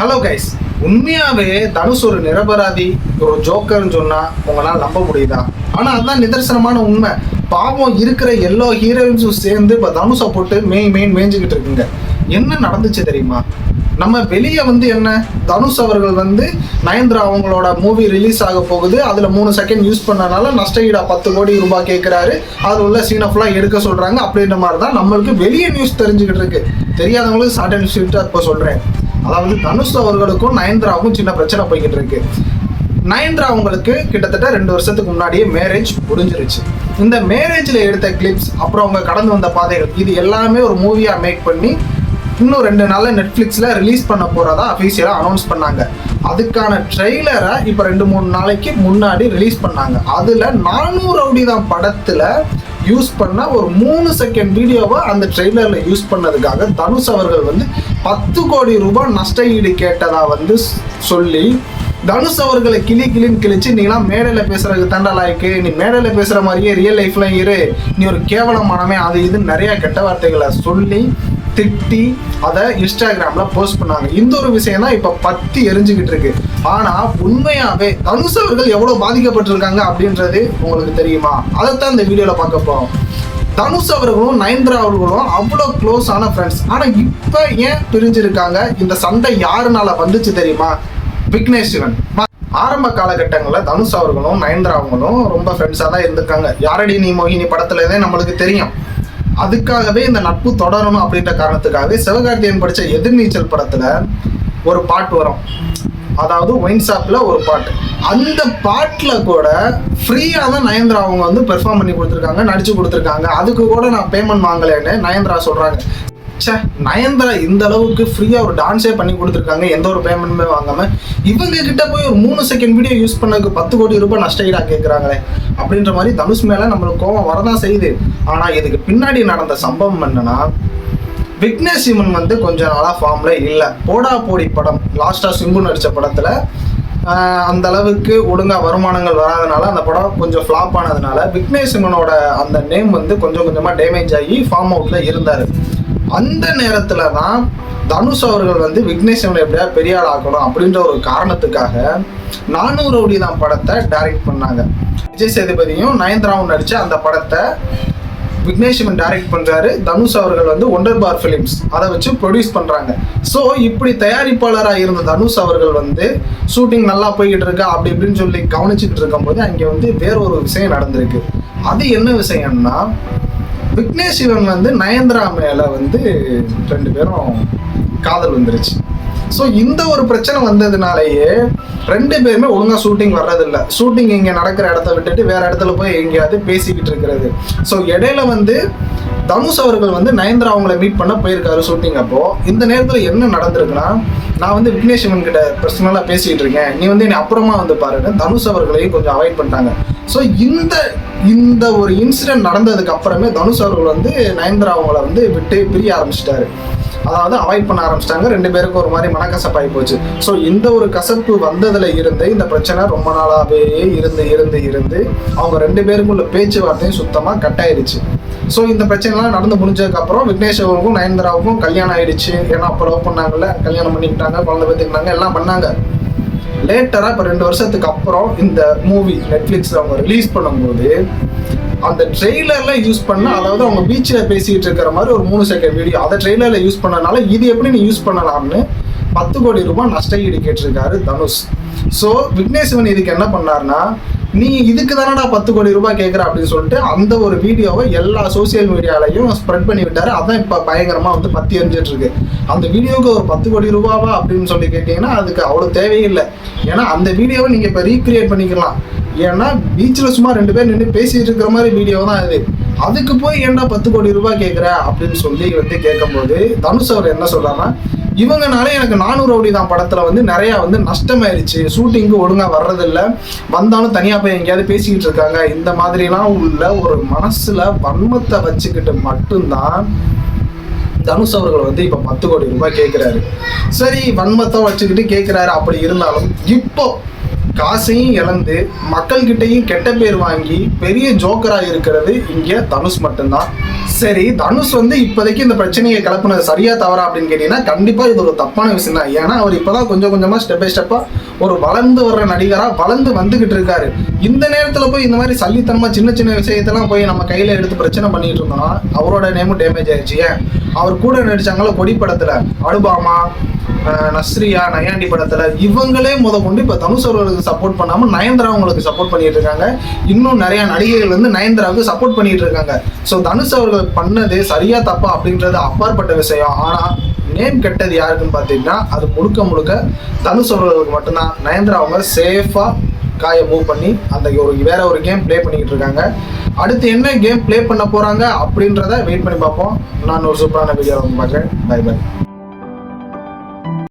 Hello guys உண்மையாவே தனுஷ் ஒரு நிரபராதி ஒரு ஜோக்கர்னு சொன்னா உங்களால் நம்ப முடியுதா? ஆனா அதுதான் நிதர்சனமான உண்மை. பாவம் இருக்கிற எல்லா ஹீரோயின்ஸும் சேர்ந்து இப்போ தனுஷை போட்டு மெயின் மெயின் மேய்ஞ்சுக்கிட்டு இருக்குங்க. என்ன நடந்துச்சு தெரியுமா? நம்ம வெளியே வந்து என்ன? தனுஷ் அவர்கள் வந்து நயன்தரா அவங்களோட மூவி ரிலீஸ் ஆக போகுது. அதில் மூணு செகண்ட் யூஸ் பண்ணனால நஷ்டஈடா பத்து கோடி ரூபாய் கேட்குறாரு அதில் உள்ள சீனை ஃபுல்லாக எடுக்க சொல்கிறாங்க அப்படின்ற மாதிரி தான் நம்மளுக்கு வெளியே நியூஸ் தெரிஞ்சுக்கிட்டு இருக்கு. தெரியாதவங்களுக்கு சாட்டன் அண்ட் ஸ்வீட்டாக இப்போ சொல்கிறேன் அதாவது தனுஷ் அவர்களுக்கும் நயன்தராவுக்கும் சின்ன பிரச்சனை போய்கிட்டு இருக்கு. நயன்தரா அவங்களுக்கு கிட்டத்தட்ட ரெண்டு வருஷத்துக்கு முன்னாடியே மேரேஜ் முடிஞ்சிருச்சு. இந்த மேரேஜில் எடுத்த கிளிப்ஸ் அப்புறம் அவங்க கடந்து வந்த பாதைகள் இது எல்லாமே ஒரு மூவியாக மேக் பண்ணி இன்னும் ரெண்டு நாளில் நெட்ஃப்ளிக்ஸில் ரிலீஸ் பண்ண போகிறதா அஃபீஷியலாக அனௌன்ஸ் பண்ணாங்க. அதுக்கான ட்ரெய்லரை இப்போ ரெண்டு மூணு நாளைக்கு முன்னாடி ரிலீஸ் பண்ணாங்க. அதில் நானூறு ரவுடி தான் படத்தில் யூஸ் பண்ண ஒரு மூணு செகண்ட் வீடியோவை அந்த ட்ரெய்லரில் யூஸ் பண்ணதுக்காக தனுஷ் அவர்கள் வந்து பத்து கோடி ரூபாய் நஷ்ட ஈடு கேட்டதா வந்து சொல்லி தனுஷ் அவர்களை கிளி கிளின்னு கிழிச்சு நீங்களாம் மேடையில் பேசுறதுக்கு தாண்டா லாய்க்கு? நீ மேடையில் பேசுகிற மாதிரியே ரியல் லைஃப்ல இரு. நீ ஒரு கேவலமானமே அது இது நிறையா கெட்ட வார்த்தைகளை சொல்லி திட்டி அதை இன்ஸ்டாகிராம்ல போஸ்ட் பண்ணாங்க. இந்த ஒரு விஷயம் தான் இப்போ பத்தி எரிஞ்சுக்கிட்டு இருக்கு. ஆனா உண்மையாவே தனுஷ் அவர்கள் எவ்வளவு பாதிக்கப்பட்டிருக்காங்க அப்படின்றது உங்களுக்கு தெரியுமா? அதைத்தான் இந்த வீடியோல பார்க்க போறோம். தனுஷ் அவர்களும் நயன்தரா அவர்களும் அவ்வளோ க்ளோஸ் ஆன ஃப்ரெண்ட்ஸ் ஆனால் இப்போ ஏன் பிரிஞ்சிருக்காங்க? இந்த சண்டை யாருனால வந்துச்சு தெரியுமா? விக்னேஷ் சிவன். ஆரம்ப காலகட்டங்களில் தனுஷ் அவர்களும் நயன்தரா அவங்களும் ரொம்ப ஃப்ரெண்ட்ஸாக தான் இருந்திருக்காங்க. யாரடி நீ மோகினி படத்துலதே நம்மளுக்கு தெரியும். அதுக்காகவே இந்த நட்பு தொடரணும் அப்படின்ற காரணத்துக்காகவே சிவகார்த்தியன் படித்த எதிர்நீச்சல் படத்துல ஒரு பாட்டு வரும். அதாவது ஒயின் ஷாப்பில் ஒரு பாட்டு. அந்த பாட்டில் கூட ஃப்ரீயா தான் நயன்தரா அவங்க வந்து பெர்ஃபார்ம் பண்ணி கொடுத்துருக்காங்க நடிச்சு கொடுத்துருக்காங்க. அதுக்கு கூட நான் பேமெண்ட் வாங்கலைன்னு நயன்தரா சொல்றாங்க. ச்சே நயன்தரா இந்த அளவுக்கு ஃப்ரீயாக ஒரு டான்ஸே பண்ணி கொடுத்துருக்காங்க எந்த ஒரு பேமெண்ட்டுமே வாங்காம. இவங்க கிட்ட போய் ஒரு மூணு செகண்ட் வீடியோ யூஸ் பண்ணதுக்கு பத்து கோடி ரூபாய் நஷ்ட ஈடாக கேட்குறாங்களே அப்படின்ற மாதிரி தனுஷ் மேலே நம்மளுக்கு கோவம் வரதான் செய்யுது. ஆனால் இதுக்கு பின்னாடி நடந்த சம்பவம் என்னன்னா விக்னேஷ் சிவன் வந்து கொஞ்ச நாளாக ஃபார்மில் இல்லை. போடா போடி படம் லாஸ்ட்டாக சிம்பு நடித்த படத்தில் அந்த அளவுக்கு ஒழுங்காக வருமானங்கள் வராதனால அந்த படம் கொஞ்சம் ஃப்ளாப் ஆனதுனால விக்னேஷ் சிவனோட அந்த நேம் வந்து கொஞ்சம் கொஞ்சமாக டேமேஜ் ஆகி ஃபார்ம் அவுட்டில் இருந்தார். அந்த நேரத்துல தான் தனுஷ் அவர்கள் வந்து விக்னேஷ் எப்படியா பெரிய ஆள் ஆக்கணும் அப்படின்ற ஒரு காரணத்துக்காக நானூறு ரவுடி தான் படத்தை டைரக்ட் பண்ணாங்க. விஜய் சேதுபதியும் நயன்தராவும் நடிச்ச அந்த படத்தை விக்னேஷ்வன் டைரக்ட் பண்றாரு. தனுஷ் அவர்கள் வந்து ஒண்டர் பார் ஃபிலிம்ஸ் அதை வச்சு ப்ரொடியூஸ் பண்றாங்க. ஸோ இப்படி தயாரிப்பாளராக இருந்த தனுஷ் அவர்கள் வந்து ஷூட்டிங் நல்லா போய்கிட்டு இருக்கா அப்படி இப்படின்னு சொல்லி கவனிச்சுட்டு இருக்கும்போது அங்கே வந்து வேற ஒரு விஷயம் நடந்திருக்கு. அது என்ன விஷயம்னா விக்னேஷ் சிவன் வந்து நயன்தரா மேல வந்து ரெண்டு பேரும் காதல் வந்துருச்சு. ஸோ இந்த ஒரு பிரச்சனை வந்ததுனாலேயே ரெண்டு பேருமே ஒழுங்காக ஷூட்டிங் வர்றதில்ல. ஷூட்டிங் இங்கே நடக்கிற இடத்த விட்டுட்டு வேற இடத்துல போய் எங்கேயாவது பேசிக்கிட்டு இருக்கிறது. ஸோ இடையில வந்து தனுஷ் அவர்கள் வந்து நயன்தரா அவங்கள மீட் பண்ண போயிருக்காரு ஷூட்டிங் அப்போ. இந்த நேரத்தில் என்ன நடந்திருக்குன்னா நான் வந்து விக்னேஷ் சிவன் கிட்ட பர்சனலாக பேசிக்கிட்டு இருக்கேன். நீ வந்து என்னை அப்புறமா வந்து பாருங்க தனுஷ் அவர்களையும் கொஞ்சம் அவாய்ட் பண்ணிட்டாங்க. ஸோ இந்த இந்த ஒரு இன்சிடென்ட் நடந்ததுக்கு அப்புறமே தனுஷ் அவர்கள் வந்து நயன்தரா அவங்கள வந்து விட்டு பிரிய ஆரம்பிச்சிட்டாரு. அதாவது அவாய்ட் பண்ண ஆரம்பிச்சிட்டாங்க. ரெண்டு பேருக்கும் ஒரு மாதிரி மனக்கசப்பாகி போச்சு. ஸோ இந்த ஒரு கசப்பு வந்ததுல இருந்து இந்த பிரச்சனை ரொம்ப நாளாகவே இருந்து இருந்து இருந்து அவங்க ரெண்டு பேருக்குள்ள பேச்சுவார்த்தையும் சுத்தமாக கட் ஆயிடுச்சு ஸோ இந்த பிரச்சனைலாம் நடந்து முடிஞ்சதுக்கப்புறம் விக்னேஷ்வருக்கும் விக்னேஷ் அவருக்கும் நயன்தராவுக்கும் கல்யாணம் ஆயிடுச்சு. ஏன்னா அப்போ லவ் பண்ணாங்கல்ல கல்யாணம் பண்ணிக்கிட்டாங்க குழந்தை பார்த்துக்கிட்டாங்க எல்லாம் பண்ணாங்க. லேட்டராக இப்போ ரெண்டு வருஷத்துக்கு அப்புறம் இந்த மூவி நெட்ஃப்ளிக்ஸ் அவங்க ரிலீஸ் பண்ணும்போது அந்த ட்ரெய்லர்ல யூஸ் பண்ண அதாவது அவங்க பீச்சில் பேசிட்டு இருக்கிற மாதிரி ஒரு மூணு செகண்ட் வீடியோ அதை ட்ரெய்லர்ல யூஸ் பண்ணனால இது எப்படி நீ யூஸ் பண்ணலாம்னு பத்து கோடி ரூபாய் நஷ்ட ஈடு கேட்டிருக்காரு தனுஷ். ஸோ விக்னேஸ்வன் இதுக்கு என்ன பண்ணாருன்னா நீ இதுக்கு தானடா பத்து கோடி ரூபாய் கேட்குற அப்படின்னு சொல்லிட்டு அந்த ஒரு வீடியோவை எல்லா சோஷியல் மீடியாலையும் ஸ்ப்ரெட் பண்ணி விட்டாரு. அதான் இப்போ பயங்கரமாக வந்து பத்தி எரிஞ்சிட்டு இருக்கு. அந்த வீடியோவுக்கு ஒரு பத்து கோடி ரூபாவா அப்படின்னு சொல்லி கேட்டீங்கன்னா அதுக்கு அவ்வளோ தேவையில்லை. ஏன்னா அந்த வீடியோவை நீங்கள் இப்போ ரீக்ரியேட் பண்ணிக்கலாம். ஏன்னா பீச்சில் சும்மா ரெண்டு பேர் நின்று பேசிட்டு இருக்கிற மாதிரி வீடியோ தான் இது. அதுக்கு போய் ஏன்டா பத்து கோடி ரூபாய் கேட்குற அப்படின்னு சொல்லி வந்து கேட்கும்போது தனுஷ் அவர் என்ன சொல்கிறாங்கன்னா இவங்கனால எனக்கு நானூறு ஓடி தான் படத்துல வந்து நிறைய வந்து நஷ்டமாயிருச்சு. ஷூட்டிங்க்கு ஒழுங்கா வர்றதில்ல. வந்தாலும் தனியா போய் எங்கேயாவது பேசிக்கிட்டு இருக்காங்க. இந்த மாதிரிலாம் உள்ள ஒரு மனசுல வன்மத்தை வச்சுக்கிட்டு மட்டும்தான் தனுஷ் அவர்கள் வந்து இப்ப பத்து கோடி ரூபாய் கேட்கிறாரு சரி வன்மத்தை வச்சுக்கிட்டு கேட்கிறாரு அப்படி இருந்தாலும் இப்போ காசையும் இழந்து மக்கள்கிட்டயும் கெட்ட பேர் வாங்கி பெரிய ஜோக்கராக இருக்கிறது இங்கே தனுஷ் மட்டும்தான். சரி தனுஷ் வந்து இப்போதைக்கு இந்த பிரச்சனையை கலப்புனது சரியா தவறா அப்படின்னு கேட்டீங்கன்னா கண்டிப்பா இது ஒரு தப்பான விஷயம் தான் ஏன்னா அவர் இப்பதான் கொஞ்சம் கொஞ்சமா ஸ்டெப் பை ஸ்டெப்பா ஒரு வளர்ந்து வர்ற நடிகரா வளர்ந்து வந்துகிட்டு இருக்காரு. இந்த நேரத்துல போய் இந்த மாதிரி சல்லித்தனமா சின்ன சின்ன விஷயத்தெல்லாம் போய் நம்ம கையில எடுத்து பிரச்சனை பண்ணிட்டு இருந்தோம்னா அவரோட நேமும் டேமேஜ் ஆயிடுச்சு. ஏன்? அவர் கூட நடிச்சாங்களோ கொடி படத்துல. அனுபாமா நஸ்ரியா நயாண்டி படத்துல இவங்களே முத கொண்டு இப்ப தனுஷ் அவங்களுக்கு சப்போர்ட் பண்ணாம நயன்தரா அவங்களுக்கு சப்போர்ட் பண்ணிட்டு இருக்காங்க இன்னும் நிறைய நடிகைகள் வந்து நயன்தராவுக்கு சப்போர்ட் பண்ணிட்டு இருக்காங்க ஸோ தனுஷ் அவர்கள் பண்ணது சரியா தப்பா அப்படின்றது அப்பாற்பட்ட விஷயம். ஆனால் நேம் கெட்டது யாருக்குன்னு பார்த்தீங்கன்னா அது முழுக்க முழுக்க தனுஷ் அவர்களுக்கு மட்டும்தான். நயன்தரா அவங்க சேஃபா காயை மூவ் பண்ணி அந்த ஒரு வேற ஒரு கேம் ப்ளே பண்ணிக்கிட்டு இருக்காங்க அடுத்து என்ன கேம் ப்ளே பண்ண போறாங்க அப்படின்றத வெயிட் பண்ணி பார்ப்போம். நான் ஒரு சூப்பரான வீடியோ பார்க்குறேன். By by